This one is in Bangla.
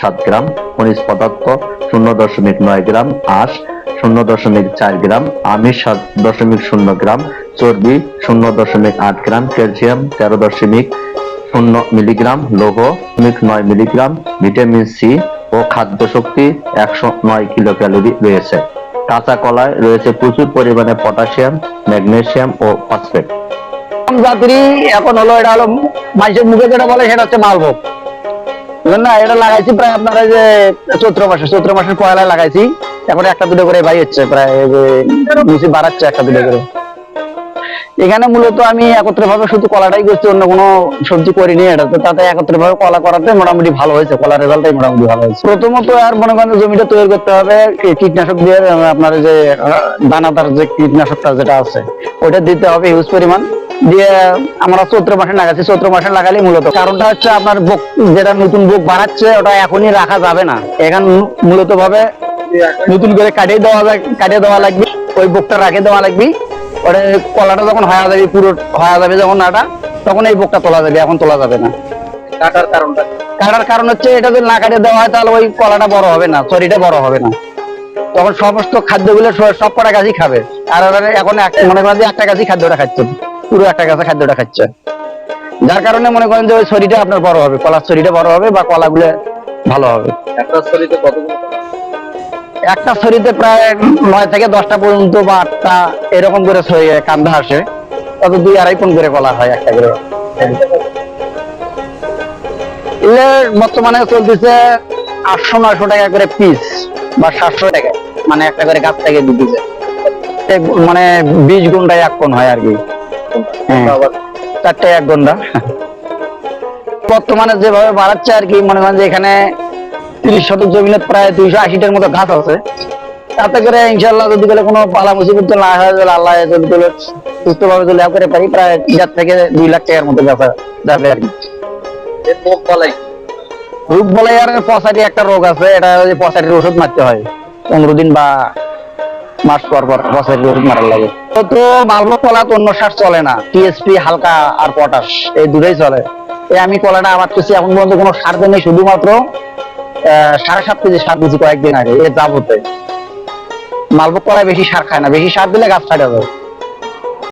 সাত গ্রাম, খনিজ পদার্থ শূন্য দশমিক নয় গ্রাম, আঁশ শূন্য দশমিক চার গ্রাম, আমিষ সাত দশমিক শূন্য গ্রাম, চর্বি শূন্য দশমিক আট গ্রাম, ক্যালসিয়াম তেরো দশমিক শূন্য মিলিগ্রাম, লৌহ দশমিক নয় মিলিগ্রাম, ভিটামিন সি ও খাদ্য শক্তি একশো নয় কিলো ক্যালোরি রয়েছে। কাঁচা কলায় রয়েছে প্রচুর পরিমাণে পটাশিয়াম ম্যাগনেসিয়াম ও ফসফেট। জাতিরই এখন হলো, এটা হলো মানুষের মুখে যেটা বলে, সেটা হচ্ছে মালভোগ। না? এটা লাগাইছি প্রায় আপনার যে চৈত্র মাসে, চৈত্র মাসের পয়লায় লাগাইছি। এখন একটা দুটো করে ভাই হচ্ছে, প্রায় নিচে বাড়াচ্ছে একটা দুটো করে। এখানে মূলত আমি একত্রে ভাবে শুধু কলাটাই করছি, অন্য কোনো সবজি করিনি এটা। তো তাতে একত্রে ভাবে কলা করাতে মোটামুটি ভালো হয়েছে, কলার রেজাল্টটাই মোটামুটি ভালো হয়েছে। প্রথমত আর মনে করেন জমিটা তৈরি করতে হবে কীটনাশক দিয়ে আপনার যে দানাদার যে কীটনাশকটা যেটা আছে ওটা দিতে হবে হিউজ পরিমাণ। দিয়ে আমরা চৈত্র মাসে লাগাচ্ছি চৈত্র মাসে লাগালে মূলত। কারণটা হচ্ছে আপনার বুক যেটা নতুন বুক বাড়াচ্ছে ওটা এখনই রাখা যাবে না। এখন মূলত ভাবে নতুন করে কাটিয়ে দেওয়া কাটিয়ে দেওয়া লাগবে ওই বুকটা রাখে দেওয়া লাগবে। ওটা কলাটা যখন হয়ে যাবে পুরো হয়ে যাবে যখন আটা তখন এই বুকটা তোলা যাবে এখন তোলা যাবে না। কাটার কারণটা? কাটার কারণ হচ্ছে এটা যদি না কাটিয়ে দেওয়া হয় তাহলে ওই কলাটা বড় হবে না শরীরটা বড় হবে না। তখন সমস্ত খাদ্যগুলো সব- সব কটা গাছই খাবে। আর ওরা এখন মনে করেন যে একটা গাছই খাদ্যটা খাচ্ছে। পুরো একটা গাছে খাদ্যটা খাচ্ছে। যার কারণে মনে করেন যে ওই শরীরটা আপনার বড় হবে কলার শরীরটা বড় হবে বা কলাগুলো ভালো হবে। একটা শরীরে কতগুলো একটা শরীরে প্রায় নয় থেকে দশটা পর্যন্ত বা আটটা এরকম করে শরীরে কান্দা আসে তবে দুই আড়াই পন করে কলা হয় একটা করে। এগুলো বর্তমানে চলতেছে আটশো নয়শো টাকা করে পিস বা সাতশো টাকা মানে একটা করে গাছ থেকে দিতেছে মানে বিশ ঘন্টায় এক কোন হয় আর কি। হ্যাঁ। চারটে এক ঘণ্টা। বর্তমানে যেভাবে বাড়াচ্ছে আর কি মনে করেন যে এখানে তিরিশ শতক জমিনে প্রায় দুইশো আশিটার মতো গাছ আছে। তাতে করে ইনশাল্লাহ যদি বলে কোনো পালা মুসিবত না হয় তাহলে আল্লাহ যদি বলে সুস্থ ভাবে যদি করে পারি প্রায় দেড় থেকে দুই লাখ টাকার মতো বেচা যাবে আর কি। বলাই রোগ বলে। আর পশাটি একটা রোগ আছে এটা ওই পশাটির ওষুধ মারতে হয়। পনেরো দিন বা মাস পর পর বছর গরু মারার লাগে। তো তো কলা তো অন্য সার চলে না। টিএসপি হালকা আর পটাশ এই দুটোই চলে। এই আমি কলাটা আমার করছি এখন পর্যন্ত কোনো সার দেয়নি, শুধুমাত্র সাড়ে সাত কেজি সার দিয়েছি কয়েকদিন আগে, এ যাবতে মালভোগ কলায় বেশি সার খায় না, বেশি সার দিলে গাছ ছাড়া যাবে।